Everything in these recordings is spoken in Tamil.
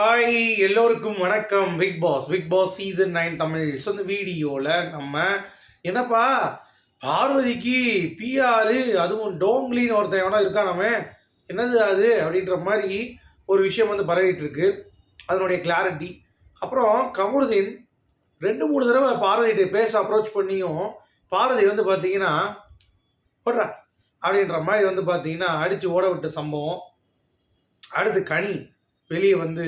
ஹாய் எல்லோருக்கும் வணக்கம். Bigg Boss Bigg Boss season nine Tamil. So இந்த வீடியோவில் நம்ம என்னப்பா? பார்வதிக்கு பிஆர் அதுவும் டோங்லின்னு ஒருத்தன் எவனா இருக்கானாமே என்னது அது? அப்படின்ற மாதிரி ஒரு விஷயம் வந்து பரவிட்டு இருக்கு அதனுடைய கிளாரிட்டி அப்புறம் கமருதீன் ரெண்டு மூணு தடவை பார்வதிகிட்ட பேச அப்ரோச் பண்ணியும் பார்வதி வந்து பார்த்தீங்கன்னா போடுறா அப்படின்ற மாதிரி வந்து பார்த்தீங்கன்னா அடித்து ஓட விட்ட சம்பவம். அடுத்து கனி. வெளியே வந்து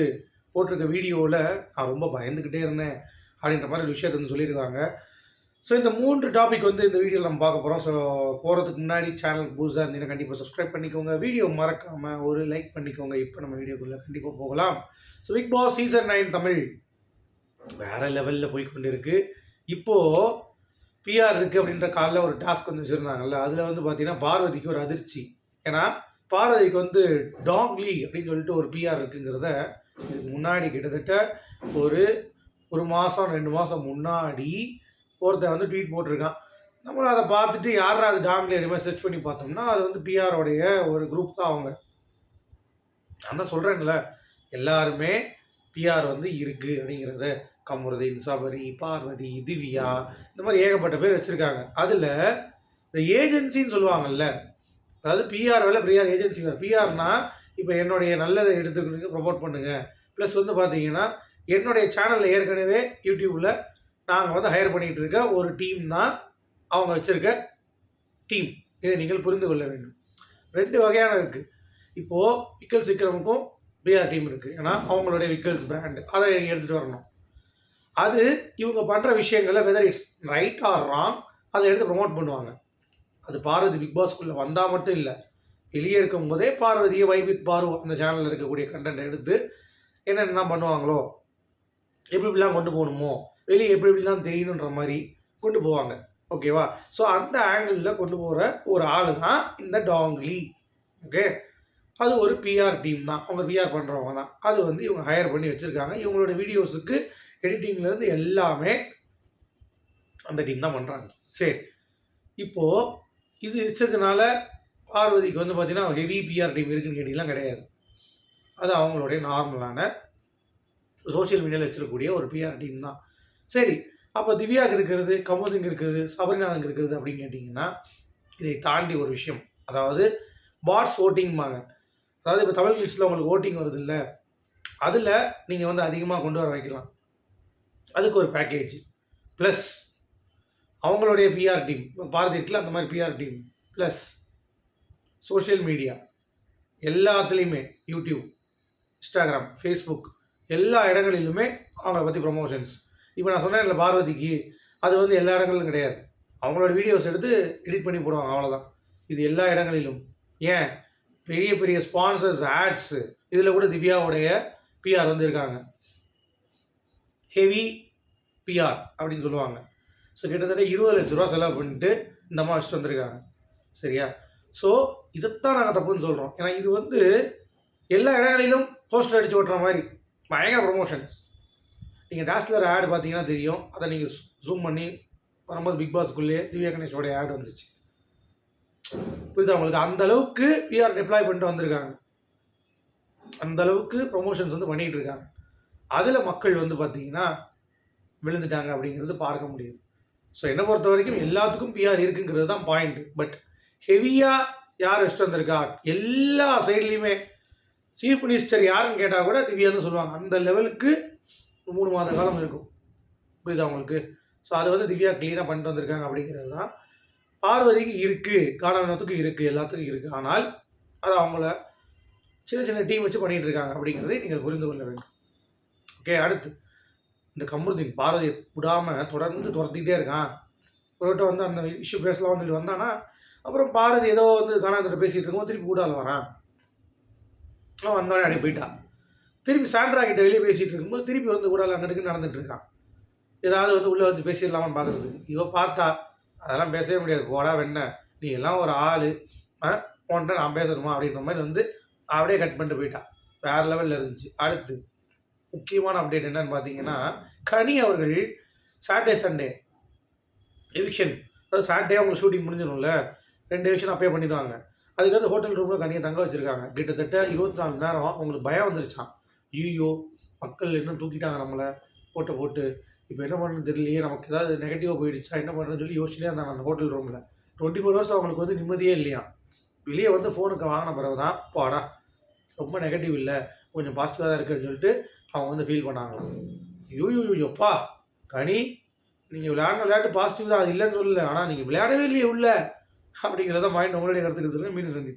போட்டிருக்க வீடியோவில் நான் ரொம்ப பயந்துக்கிட்டே இருந்தேன் அப்படின்ற மாதிரி ஒரு விஷயத்தை வந்து சொல்லியிருக்காங்க. ஸோ இந்த மூன்று டாபிக் வந்து இந்த வீடியோவில் நம்ம பார்க்க போகிறோம் ஸோ போகிறதுக்கு முன்னாடி சேனல் புதுசாக இருந்தீங்கன்னா கண்டிப்பாக சப்ஸ்கிரைப் பண்ணிக்கோங்க. வீடியோ மறக்காமல் ஒரு லைக் பண்ணிக்கோங்க. இப்போ நம்ம வீடியோக்குள்ளே கண்டிப்பாக போகலாம். So Bigg Boss season nine Tamil வேறு லெவலில் போய் கொண்டு இப்போது பிஆர் இருக்குது அப்படின்ற காலைல ஒரு டாஸ்க் வந்து வச்சுருந்தாங்கல்ல அதில் வந்து பார்த்தீங்கன்னா பார்வதிக்கு ஒரு அதிர்ச்சி. ஏன்னா பார்வதிக்கு வந்து டாங்லி அப்படின்னு சொல்லிட்டு ஒரு பிஆர் இருக்குங்கிறத இதுக்கு முன்னாடி கிட்டத்தட்ட ஒரு ஒரு மாதம் ரெண்டு மாதம் முன்னாடி ஒருத்தன் வந்து ட்வீட் போட்டிருக்கான். நம்மளும் அதை பார்த்துட்டு யாரா அது டாங்லி அப்படியே சர்ச் பண்ணி பார்த்தோம்னா அது வந்து பிஆரோடைய ஒரு குரூப் தான் அவங்க. நான் தான் சொல்கிறேன்ல எல்லாருமே பிஆர் வந்து இருக்குது அப்படிங்கிறத. கமருதீன் சபரி பார்வதி திவ்யா இந்த மாதிரி ஏகப்பட்ட பேர் வச்சுருக்காங்க. அதில் இந்த ஏஜென்சின்னு சொல்லுவாங்கல்ல அதாவது பிஆர் வேலை பிஆர் ஏஜென்சி வேலை. பிஆர்னா இப்போ என்னுடைய நல்லதை எடுத்துக்கணுங்க ப்ரொமோட் பண்ணுங்கள் ப்ளஸ் வந்து பார்த்தீங்கன்னா என்னுடைய சேனலில் ஏற்கனவே யூடியூப்பில் நாங்கள் வந்து ஹையர் பண்ணிகிட்டு இருக்க ஒரு டீம் தான் அவங்க வச்சுருக்க டீம் இதை நீங்கள் புரிந்து கொள்ள வேண்டும். ரெண்டு வகையான இருக்குது இப்போது விக்கல்ஸ் விக்ரமுக்கும் பிஆர் டீம் இருக்குது ஏன்னா அவங்களுடைய விக்கல்ஸ் பிராண்டு அதை எடுத்துகிட்டு வரணும். அது இவங்க பண்ணுற விஷயங்களில் whether it's right or wrong அதை எடுத்து ப்ரொமோட் பண்ணுவாங்க. அது பார்வதி பிக் பாஸ்க்குள்ளே வந்தால் மட்டும் இல்லை. வெளியே இருக்கும் போதே பார்வதியை வைபித் பாரு அந்த சேனலில் இருக்கக்கூடிய கண்டென்ட் எடுத்து என்னென்ன பண்ணுவாங்களோ எப்படி இப்படிலாம் கொண்டு போகணுமோ வெளியே எப்படி எப்படிலாம் தெரியணுன்ற மாதிரி கொண்டு போவாங்க. ஓகேவா ஸோ அந்த ஆங்கிளில் கொண்டு போகிற ஒரு ஆள் தான் இந்த டாங்லி ஓகே அது ஒரு பிஆர் டீம் தான். அவங்க பிஆர் பண்ணுறவங்க தான். அது வந்து இவங்க ஹையர் பண்ணி வச்சுருக்காங்க. இவங்களோட வீடியோஸுக்கு எடிட்டிங்லேருந்து எல்லாமே அந்த டீம் தான் பண்ணுறாங்க சரி. இப்போது இது வச்சதுனால பார்வதிக்கு வந்து பார்த்திங்கன்னா ஹெவி பிஆர் டீம் இருக்குன்னு கேட்டிங்கன்னா கிடையாது. அது அவங்களுடைய நார்மலான சோஷியல் மீடியாவில் வச்சிருக்கக்கூடிய ஒரு பிஆர் டீம் தான். சரி அப்போ திவ்யாவுக்கு இருக்கிறது கமோதிங்க இருக்கிறது சபரிநாதங்க இருக்கிறது அப்படின்னு கேட்டிங்கன்னா இதை தாண்டி ஒரு விஷயம். அதாவது பாட்ஸ் ஓட்டிங்பாங்க அதாவது இப்போ தமிழ் கிட்ஸில் உங்களுக்கு ஓட்டிங் வருது இல்லை அதில் நீங்கள் வந்து அதிகமாக கொண்டு வர வைக்கலாம். அதுக்கு ஒரு பேக்கேஜ் ப்ளஸ் அவங்களுடைய பிஆர் டீம் பாரதி இருக்குல்ல அந்த மாதிரி PR team plus social media எல்லாத்துலேயுமே யூடியூப் இன்ஸ்டாகிராம் ஃபேஸ்புக் எல்லா இடங்களிலுமே அவங்கள பற்றி ப்ரொமோஷன்ஸ் இப்போ நான் சொன்னேன் இல்லை பார்வதிக்கு அது வந்து எல்லா இடங்களிலும் கிடையாது. அவங்களோட வீடியோஸ் எடுத்து எடிட் பண்ணி போடுவாங்க அவ்வளோதான் இது எல்லா இடங்களிலும். ஏன்? பெரிய பெரிய ஸ்பான்சர்ஸ் ஆட்ஸு இதில் கூட திவ்யாவுடைய பிஆர் வந்து இருக்காங்க. ஹெவி பிஆர் அப்படின்னு சொல்லுவாங்க. ஸோ கிட்டத்தட்ட இருபது லட்ச ரூபா செலவு பண்ணிட்டு இந்த அம்மா வச்சுட்டு வந்திருக்காங்க. சரியா? ஸோ இதைத்தான் நாங்கள் தப்புன்னு சொல்கிறோம் ஏன்னா இது வந்து எல்லா இடங்களிலும் போஸ்டர் அடித்து ஓட்டுற மாதிரி பயங்கர ப்ரொமோஷன்ஸ் நீங்கள் டாஸ்லர் ஆடு பார்த்தீங்கன்னா தெரியும். அதை நீங்கள் ஜூம் பண்ணி வரும்போது பிக் பாஸ்க்குள்ளேயே திவ்யா கணேஷோடைய ஆட் வந்துச்சு. புரியுதா உங்களுக்கு? அந்த அளவுக்கு பிஆர் டிப்ளாய் பண்ணிட்டு வந்திருக்காங்க. அந்த அளவுக்கு ப்ரொமோஷன்ஸ் வந்து பண்ணிகிட்டு இருக்காங்க. அதில் மக்கள் வந்து பார்த்தீங்கன்னா விழுந்துட்டாங்க அப்படிங்கிறது பார்க்க முடியுது. ஸோ என்னை பொறுத்த வரைக்கும் எல்லாத்துக்கும் பிஆர் இருக்குங்கிறது தான் பாயிண்ட் பட் ஹெவியாக யார் வச்சுட்டு வந்திருக்கா? எல்லா சைட்லேயுமே சீஃப் மினிஸ்டர் யாருன்னு கேட்டால் கூட திவ்யான்னு சொல்லுவாங்க. அந்த லெவலுக்கு மூணு மாத காலம் இருக்கும். புரியுதா உங்களுக்கு? ஸோ அது வந்து திவ்யா க்ளீனாக பண்ணிட்டு வந்திருக்காங்க அப்படிங்கிறது தான் பார்வதிக்கு இருக்குது காணவனத்துக்கும் இருக்குது எல்லாத்துக்கும் இருக்குது ஆனால் அது அவங்கள சின்ன சின்ன டீம் வச்சு பண்ணிகிட்டு இருக்காங்க அப்படிங்கிறதை நீங்கள் புரிந்து கொள்ள வேண்டும். ஓகே அடுத்து. இந்த கமருதீன் பாரதியை விடாமல் தொடர்ந்து துரத்திக்கிட்டே இருக்கான். ஒரு வந்து அந்த இஷ்யூ பேசலாம் சொல்லி வந்தானா அப்புறம் பாரதி ஏதோ வந்து கானாந்திர பேசிகிட்டு இருக்கோம் திருப்பி கூடால் வரான். அவன் வந்தோடனே அடி போயிட்டான் திருப்பி சாண்ட்ரா கிட்ட வெளியே பேசிகிட்டு இருக்கும்போது திருப்பி வந்து கூடால் அங்கிட்டு நடந்துட்டு இருக்கான். ஏதாவது வந்து உள்ளே வந்து பேசிடலாமான்னு பார்க்குறது இவன் பார்த்தா அதெல்லாம் பேசவே முடியாது. போடா வெண்ண நீ எல்லாம் ஒரு ஆள். போன்ட்டு நான் பேசணுமா அப்படின்ற மாதிரி வந்து அப்படியே கட் பண்ணிட்டு போயிட்டான் வேறு லெவலில் இருந்துச்சு. அடுத்து முக்கியமான அப்டேட் என்னன்னு பார்த்தீங்கன்னா கனி அவர்கள் சாட்டர்டே சண்டே எவிக்ஷன் அதாவது சாட்டர்டே அவங்க ஷூட்டிங் முடிஞ்சிடும்ல. ரெண்டு எவிக்ஷன் அப்பே பண்ணிடுவாங்க. அதுக்கடுத்து ஹோட்டல் ரூமில் கனியை தங்க வச்சுருக்காங்க. கிட்டத்தட்ட இருபத்தி நாலு நேரம் அவங்களுக்கு பயம் வந்துருச்சான் ஐயோ மக்கள் இன்னும் தூக்கிட்டாங்க நம்மளை? போட்டு போட்டு. இப்போ என்ன பண்ணுறது தெரியலையே நமக்கு ஏதாவது நெகட்டிவாக போயிடுச்சா என்ன பண்ணுறதுன்னு சொல்லி யோசிச்சுட்டே இருந்தாங்க அந்த ஹோட்டல் ரூமில் டுவெண்ட்டி ஃபோர் ஹவர்ஸ் அவங்களுக்கு வந்து நிம்மதியே இல்லையா? வெளியே வந்து ஃபோனுக்கு வாங்கின பிறகு தான் போடா ரொம்ப நெகட்டிவ் இல்லை. கொஞ்சம் பாசிட்டிவாக தான் இருக்குன்னு சொல்லிட்டு அவங்க வந்து ஃபீல் பண்ணாங்களாம் ஐயோ யோ யோப்பா கனி நீங்கள் விளையாடின விளையாட்டு பாசிட்டிவ் தான் அது இல்லைன்னு சொல்லலை. ஆனால் நீங்கள் விளையாடவே இல்லையே உள்ள. அப்படிங்கிறத மைண்ட் உங்களுடைய கருத்துக்கு சொல்லுங்கள் மீண்டும் சந்திப்போம்.